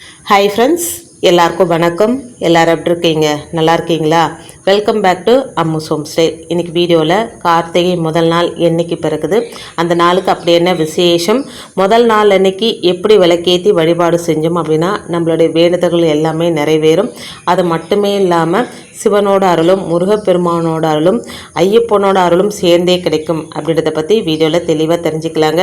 Hi friends எல்லாருக்கும் வணக்கம். எல்லோரும் எப்படி இருக்கீங்க? நல்லா இருக்கீங்களா? Welcome back to Ammu's home stay இன்றைக்கி வீடியோவில் கார்த்திகை முதல் நாள் என்னைக்கு பிறகுது அந்த நாளுக்கு அப்படி என்ன விசேஷம்? முதல் நாள் அன்னைக்கு எப்படி விளக்கேற்றி வழிபாடு செஞ்சோம் அப்படின்னா நம்மளுடைய வேண்டுதல்கள் எல்லாமே நிறைவேறும். அது மட்டுமே இல்லாமல் சிவனோட அருளும் முருகப்பெருமானோட அருளும் ஐயப்பனோட அருளும் சேர்ந்தே கிடைக்கும் அப்படின்றத பற்றி வீடியோவில் தெளிவாக தெரிஞ்சுக்கலாங்க.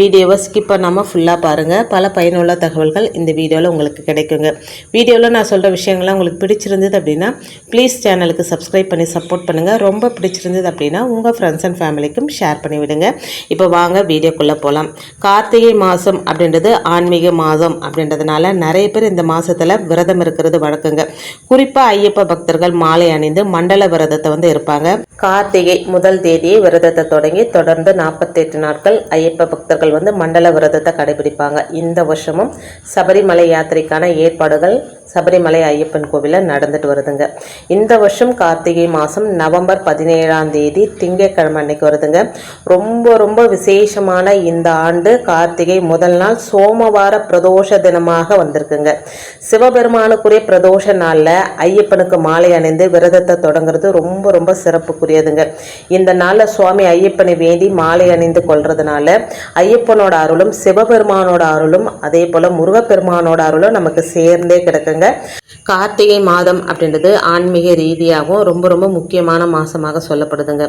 வீடியோவை ஸ்கிப் பண்ணாமல் ஃபுல்லாக பாருங்கள் பல பயனுள்ள தகவல்கள் இந்த வீடியோவில் உங்களுக்கு கிடைக்குங்க. வீடியோவில் நான் சொல்கிற விஷயங்கள்லாம் உங்களுக்கு பிடிச்சிருந்தது அப்படின்னா ப்ளீஸ் சேனலுக்கு சப்ஸ்கிரைப் பண்ணி சப்போர்ட் பண்ணுங்கள் ரொம்ப பிடிச்சிருந்தது அப்படின்னா உங்கள் ஃப்ரெண்ட்ஸ் அண்ட் ஃபேமிலிக்கும் ஷேர் பண்ணி விடுங்க. இப்போ வாங்க வீடியோக்குள்ளே போகலாம் கார்த்திகை மாதம் அப்படின்றது ஆன்மீக மாதம் அப்படின்றதுனால நிறைய பேர் இந்த மாதத்தில் விரதம் இருக்கிறது வழக்கங்க. குறிப்பாக ஐயப்ப பக்தர்கள் மாலை அணிந்து மண்டல விரதத்தை வந்து இருப்பாங்க. கார்த்திகை முதல் தேதியை விரதத்தை தொடங்கி தொடர்ந்து நாற்பத்தெட்டு நாட்கள் ஐயப்ப பக்தர்கள் வந்து மண்டல விரதத்தை கடைபிடிப்பாங்க. இந்த வருஷமும் சபரிமலை யாத்திரைக்கான ஏற்பாடுகள் சபரிமலை ஐயப்பன் கோவிலில் நடந்துட்டு வருதுங்க. இந்த வருஷம் கார்த்திகை மாதம் நவம்பர் பதினேழாம் தேதி திங்கட்கிழமை அன்னைக்கு வருதுங்க. ரொம்ப ரொம்ப விசேஷமான இந்த ஆண்டு கார்த்திகை முதல் நாள் சோமவார பிரதோஷ தினமாக வந்திருக்குங்க. சிவபெருமானுக்குரிய பிரதோஷ நாளில் ஐயப்பனுக்கு மாலை அணிந்து விரதத்தை தொடங்குறது ரொம்ப ரொம்ப சிறப்புக்குரியதுங்க. இந்த நாளில் சுவாமி ஐயப்பனை வேண்டி மாலை அணிந்து கொள்றதுனால ஐயப்பனோட அருளும் சிவபெருமானோட அருளும் அதே போல் முருகப்பெருமானோட அருளும் நமக்கு சேர்ந்தே பாருங்க கார்த்திகை மாதம் அப்படின்றது ஆன்மீக ரீதியாகவும் ரொம்ப ரொம்ப முக்கியமான மாதமாக சொல்லப்படுதுங்க.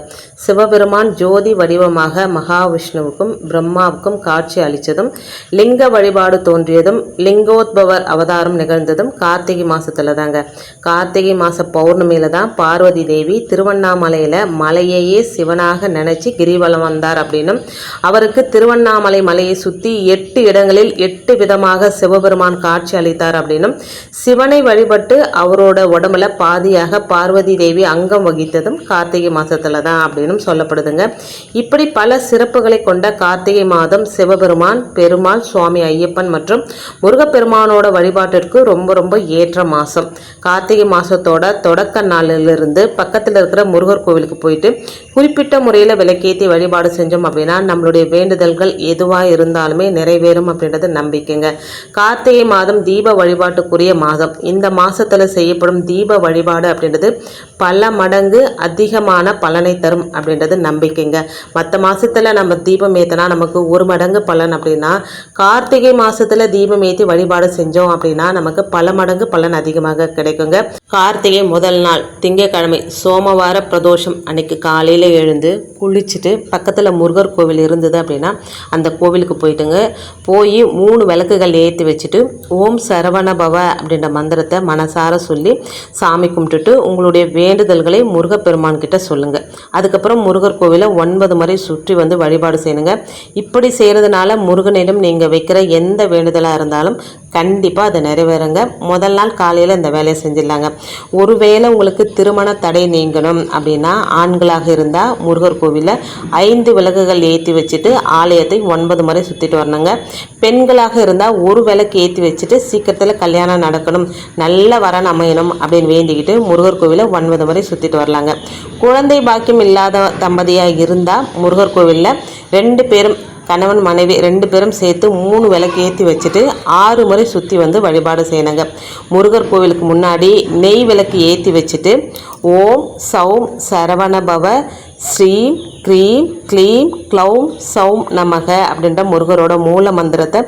சிவபெருமான் ஜோதி வடிவமாக மகாவிஷ்ணுவுக்கும் பிரம்மாவுக்கும் காட்சி அளித்ததும் லிங்க வழிபாடு தோன்றியதும் லிங்கோத்பவர் அவதாரம் நிகழ்ந்ததும் கார்த்திகை மாதத்தில் தாங்க கார்த்திகை மாத பௌர்ணமியில தான் பார்வதி தேவி திருவண்ணாமலையில மலையையே சிவனாக நினைச்சு கிரிவலம் வந்தார் அப்படின்னும் அவருக்கு திருவண்ணாமலை மலையை சுத்தி எட்டு இடங்களில் எட்டு விதமாக சிவபெருமான் காட்சி அளித்தார் அப்படின்னும் சிவனை வழிபட்டு அவரோட உடம்புல பாதியாக பார்வதி தேவி அங்கம் வகித்ததும் கார்த்திகை மாதத்தில் தான் அப்படின்னும் சொல்லப்படுதுங்க. இப்படி பல சிறப்புகளை கொண்ட கார்த்திகை மாதம் சிவபெருமான் பெருமாள் சுவாமி ஐயப்பன் மற்றும் முருகப்பெருமானோட வழிபாட்டிற்கு ரொம்ப ரொம்ப ஏற்ற மாதம் கார்த்திகை மாதத்தோட தொடக்க நாளிலிருந்து பக்கத்தில் இருக்கிற முருகர் கோவிலுக்கு போயிட்டு குறிப்பிட்ட முறையில் விளக்கேற்றி வழிபாடு செஞ்சோம் அப்படின்னா நம்மளுடைய வேண்டுதல்கள் எதுவாக இருந்தாலுமே நிறைவேறும் அப்படின்றது நம்பிக்கைங்க. கார்த்திகை மாதம் தீப வழிபாட்டுக்குரிய மாதம். இந்த மாதத்தில் செய்யப்படும் தீப வழிபாடு அப்படின்றது பல மடங்கு அதிகமான பலனை தரும் அப்படின்றது நம்பிக்கைங்க. மற்ற மாதத்தில் நம்ம தீபம் ஏற்றினா நமக்கு ஒரு மடங்கு பலன் அப்படின்னா கார்த்திகை மாதத்தில் தீபம் ஏற்றி வழிபாடு செஞ்சோம் அப்படின்னா நமக்கு பல மடங்கு பலன் அதிகமாக கிடைக்குங்க. கார்த்திகை முதல் நாள் திங்கட்கிழமை சோமவார பிரதோஷம் அன்னைக்கு காலையில் எழுந்து குளிச்சுட்டு பக்கத்தில் முருகர் கோவில் இருந்தது அப்படின்னா அந்த கோவிலுக்கு போயிட்டுங்க. போய் மூணு விளக்குகள் ஏற்றி வச்சுட்டு ஓம் சரவண பவ அப்படின்ற மந்திரத்தை மனசார சொல்லி சாமி கும்பிட்டுட்டு உங்களுடைய வேண்டுதல்களை முருகப்பெருமான் கிட்ட சொல்லுங்க. அதுக்கப்புறம் முருகர் கோவிலை ஒன்பது முறை சுற்றி வந்து வழிபாடு செய்யணுங்க. இப்படி செய்கிறதுனால முருகனிடம் நீங்கள் வைக்கிற எந்த வேண்டுதலாக இருந்தாலும் கண்டிப்பாக அதை நிறைவேறுங்க. முதல் நாள் காலையில் இந்த வேலையை செஞ்சிடலாங்க. ஒருவேளை உங்களுக்கு திருமண தடை நீங்கணும் அப்படின்னா ஆண்களாக இருந்தால் முருகர் கோவிலில் ஐந்து விளக்குகள் ஏற்றி வச்சுட்டு ஆலயத்தை ஒன்பது முறை சுற்றிட்டு வரணுங்க. பெண்களாக இருந்தால் ஒரு விளக்கு ஏற்றி வச்சுட்டு சீக்கிரத்தில் கல்யாணம் நடக்கும். நடக்கணும் நல்ல வரன் அமையணும் அப்படின்னு வேண்டிக்கிட்டு முருகர் கோவிலை ஒன்பது முறை சுற்றிட்டு வரலாங்க. குழந்தை பாக்கியம் இல்லாத தம்பதியாக இருந்தால் முருகர் கோவிலில் ரெண்டு பேரும் கணவன் மனைவி ரெண்டு பேரும் சேர்த்து மூணு விளக்கு ஏற்றி வச்சுட்டு ஆறு முறை சுற்றி வந்து வழிபாடு செய்யணுங்க. முருகர் கோவிலுக்கு முன்னாடி நெய் விளக்கு ஏற்றி வச்சுட்டு ஓம் சௌம் சரவணபவ ஸ்ரீ க்ரீம் க்ளீம் க்ளௌம் சௌம் நமக அப்படின்ற முருகரோட மூல மந்திரத்தை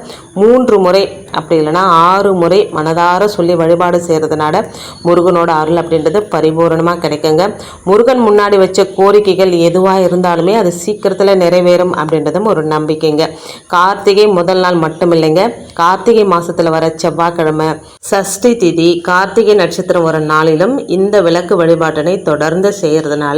மூன்று முறை அப்படி இல்லைன்னா ஆறு முறை மனதார சொல்லி வழிபாடு செய்கிறதுனால முருகனோட அருள் அப்படின்றது பரிபூரணமாக கிடைக்குங்க. முருகன் முன்னாடி வச்ச கோரிக்கைகள் எதுவாக இருந்தாலுமே அது சீக்கிரத்தில் நிறைவேறும் அப்படின்றதும் ஒரு நம்பிக்கைங்க. கார்த்திகை முதல் நாள் மட்டும் இல்லைங்க. கார்த்திகை மாதத்தில் வர செவ்வாய்க்கிழமை சஷ்டி திதி கார்த்திகை நட்சத்திரம் வர நாளிலும் இந்த விளக்கு வழிபாட்டினை தொடர்ந்து செய்கிறதுனால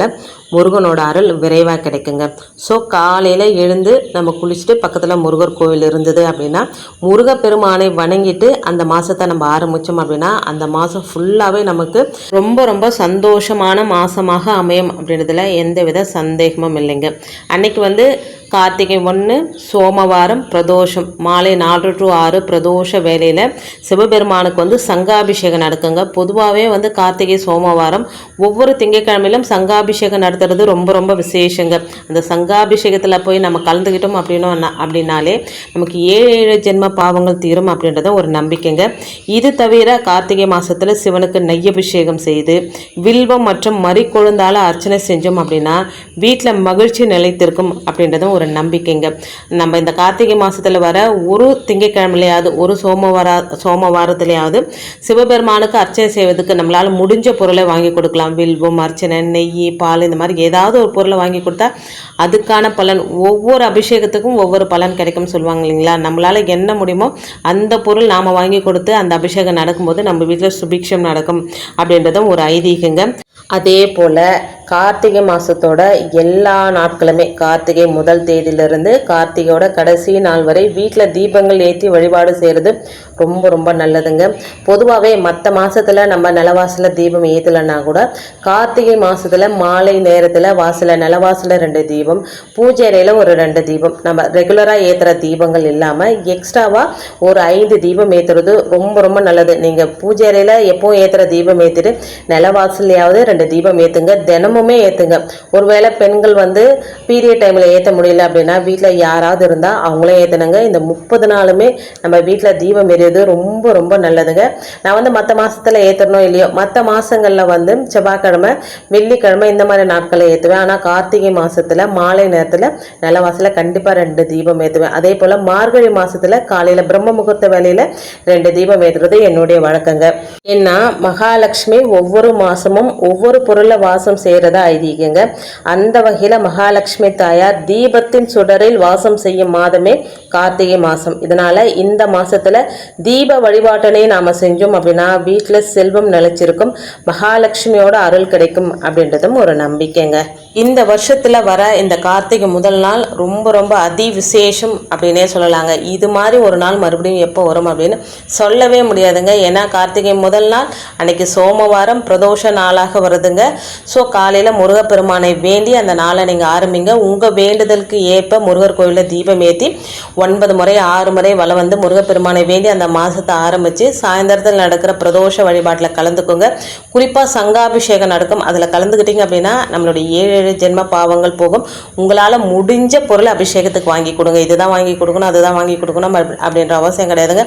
முருகனோட அருள் விரைவாக கிடைக்குங்க. ஸோ காலையில் எழுந்து நம்ம குளிச்சுட்டு பக்கத்தில் முருகர் கோவில் இருந்தது அப்படின்னா முருகப்பெருமானை வணங்கிட்டு அந்த மாதத்தை நம்ம ஆரம்பித்தோம் அப்படின்னா அந்த மாதம் ஃபுல்லாகவே நமக்கு ரொம்ப ரொம்ப சந்தோஷமான மாதமாக அமையும் அப்படின்றதுல எந்தவித சந்தேகமும் இல்லைங்க. அன்னைக்கு வந்து கார்த்திகை ஒன்று சோமவாரம் பிரதோஷம். மாலை நாலு டு ஆறு பிரதோஷ வேலையில் சிவபெருமானுக்கு வந்து சங்காபிஷேகம் நடக்குங்க. பொதுவாகவே வந்து கார்த்திகை சோமவாரம் ஒவ்வொரு திங்கட்கிழமையிலும் சங்காபிஷேகம் நடத்துறது ரொம்ப ரொம்ப விசேஷங்க. அந்த சங்காபிஷேகத்தில் போய் நம்ம கலந்துக்கிட்டோம் அப்படின்னோம் அப்படின்னாலே நமக்கு ஏழு ஏழு ஜென்ம பாவங்கள் தீரும் அப்படின்றத ஒரு நம்பிக்கைங்க. இது தவிர கார்த்திகை மாதத்தில் சிவனுக்கு நெய் அபிஷேகம் செய்து வில்வம் மற்றும் மறிக்கொழுந்தால அர்ச்சனை செஞ்சோம் அப்படின்னா வீட்டில் மகிழ்ச்சி நிலைத்திருக்கும் அப்படின்றதும் ஒரு நம்பிக்கைங்க. நம்ம இந்த கார்த்திகை மாதத்தில் வர ஒரு திங்கக்கிழமையிலையாவது ஒரு சோமவார சோமவாரத்திலேயாவது சிவபெருமானுக்கு அர்ச்சனை செய்வதற்கு நம்மளால் முடிஞ்ச பொருளை வாங்கி கொடுக்கலாம். வில்வம் அர்ச்சனை நெய் பால் இந்த மாதிரி ஏதாவது ஒரு பொருளை வாங்கி கொடுத்தா அதுக்கான பலன் ஒவ்வொரு அபிஷேகத்துக்கும் ஒவ்வொரு பலன் கிடைக்கும்னு சொல்லுவாங்க இல்லைங்களா? நம்மளால் என்ன முடியுமோ அந்த பொருள் நாம் வாங்கி கொடுத்து அந்த அபிஷேகம் நடக்கும்போது நம்ம வீட்டில் சுபிக்ஷம் நடக்கும் அப்படின்றதும் ஒரு ஐதீகங்க. அதே போல் கார்த்திகை மாதத்தோட எல்லா நாட்களுமே கார்த்திகை முதல் தேதியிலிருந்து கார்த்திகையோட கடைசி நாள் வரை வீட்டில் தீபங்கள் ஏற்றி வழிபாடு செய்கிறது ரொம்ப ரொம்ப நல்லதுங்க. பொதுவாகவே மற்ற மாதத்தில் நம்ம நிலவாசலில் தீபம் ஏற்றலைன்னா கூட கார்த்திகை மாதத்தில் மாலை நேரத்தில் வாசலில் நிலவாசலில் ரெண்டு தீபம் பூஜை அறையில் ஒரு ரெண்டு தீபம். நம்ம ரெகுலராக ஏற்றுற தீபங்கள் இல்லாமல் எக்ஸ்ட்ராவாக ஒரு ஐந்து தீபம் ஏற்றுறது ரொம்ப ரொம்ப நல்லது. நீங்கள் பூஜை அறையில் எப்போவும் ஏற்றுற தீபம் ஏற்றிட்டு நிலவாசல்லையாவது ரெண்டு தீபம் ஏற்றுங்க தினமுமே ஏற்றுங்க ஒருவேளை பெண்கள் வந்து பீரியட் டைமில் ஏற்ற முடியல அப்படின்னா வீட்டில் யாராவது இருந்தால் அவங்களே ஏற்றணுங்க இந்த முப்பது நாளுமே நம்ம வீட்டில் தீபம் எரியுது ரொம்ப ரொம்ப நல்லதுங்க. நான் வந்து மற்ற மாதத்தில் ஏற்றணும் இல்லையோ மற்ற மாதங்களில் வந்து செவ்வாய்க்கிழமை வெள்ளிக்கிழமை இந்த மாதிரி நாட்களை ஏற்றுவேன் ஆனால் கார்த்திகை மாதத்தில் மாலை நேரத்தில் நிலவாசலில் கண்டிப்பாக ரெண்டு தீபம் ஏற்றுவேன் அதே போல் மார்கழி மாதத்தில் காலையில் பிரம்ம முகூர்த்த வேலையில் ரெண்டு தீபம் ஏற்றுறது என்னுடைய வழக்கங்க. ஏன்னா மகாலட்சுமி ஒவ்வொரு மாதமும் ஒவ்வொரு பொருளை வாசம் செய்கிறதா ஐதீகங்க. அந்த வகையில் மகாலட்சுமி தாயார் தீபத்தின் சுடரில் வாசம் செய்யும் மாதமே கார்த்திகை மாதம் இதனால் இந்த மாதத்தில் தீப வழிபாட்டனை நாம் செஞ்சோம் அப்படின்னா வீட்டில் செல்வம் நிலச்சிருக்கும். மகாலட்சுமியோட அருள் கிடைக்கும் அப்படின்றதும் ஒரு நம்பிக்கைங்க. இந்த வருஷத்தில் வர இந்த கார்த்திகை முதல் நாள் ரொம்ப ரொம்ப அதி விசேஷம் அப்படின்னே சொல்லலாங்க. இது மாதிரி ஒரு நாள் மறுபடியும் எப்போ வரும் அப்படின்னு சொல்லவே முடியாதுங்க. ஏன்னா கார்த்திகை முதல் நாள் அன்னைக்கு சோமவாரம் பிரதோஷ நாளாக வருதுங்க. ஸோ காலையில் முருகப்பெருமானை வேண்டி அந்த நாளை நீங்கள் ஆரம்பிங்க. உங்கள் வேண்டுதலுக்கு ஏற்ப முருகர் கோயிலில் தீபம் ஏற்றி ஒன்பது முறை ஆறு முறை வலம் வந்து முருகப்பெருமானை வேண்டி அந்த மாதத்தை ஆரம்பித்து சாயந்தரத்தில் நடக்கிற பிரதோஷ வழிபாட்டில் கலந்துக்கோங்க. குறிப்பாக சங்காபிஷேகம் நடக்கும். அதில் கலந்துக்கிட்டிங்க அப்படின்னா நம்மளுடைய ஏழு ஏழு ஜென்ம பாவங்கள் போகும். உங்களால் முடிஞ்ச பொருள் அபிஷேகத்துக்கு வாங்கி கொடுங்க. இதுதான் வாங்கி கொடுக்கணும் அதுதான் வாங்கி கொடுக்கணும் அப்படின்ற அவசியம் கிடையாதுங்க.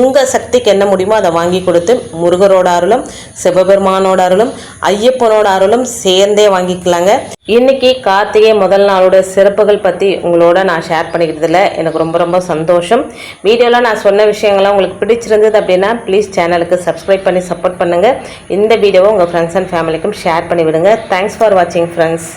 உங்கள் சக்திக்கு என்ன முடியுமோ அதை வாங்கி கொடுத்து முருகரோட அருளும் சிவபெருமானோட அருளும் ஐயப்பனோட அருளும் சேர்ந்தே வாங்கிக்கலாங்க. இன்னைக்கு கார்த்திகை முதல் நாளோட சிறப்புகள் பற்றி உங்களோட நான் ஷேர் பண்ணிக்கிறதுல எனக்கு ரொம்ப ரொம்ப சந்தோஷம். வீடியோவில் நான் சொன்ன விஷயங்கள்லாம் உங்களுக்கு பிடிச்சிருந்தது அப்படின்னா ப்ளீஸ் சேனலுக்கு சப்ஸ்கிரைப் பண்ணி சப்போர்ட் பண்ணுங்கள் இந்த வீடியோவை உங்கள் ஃப்ரெண்ட்ஸ் அண்ட் ஃபேமிலிக்கும் ஷேர் பண்ணிவிடுங்க. தேங்க்ஸ் ஃபார் வாட்சிங் ஃப்ரெண்ட்ஸ்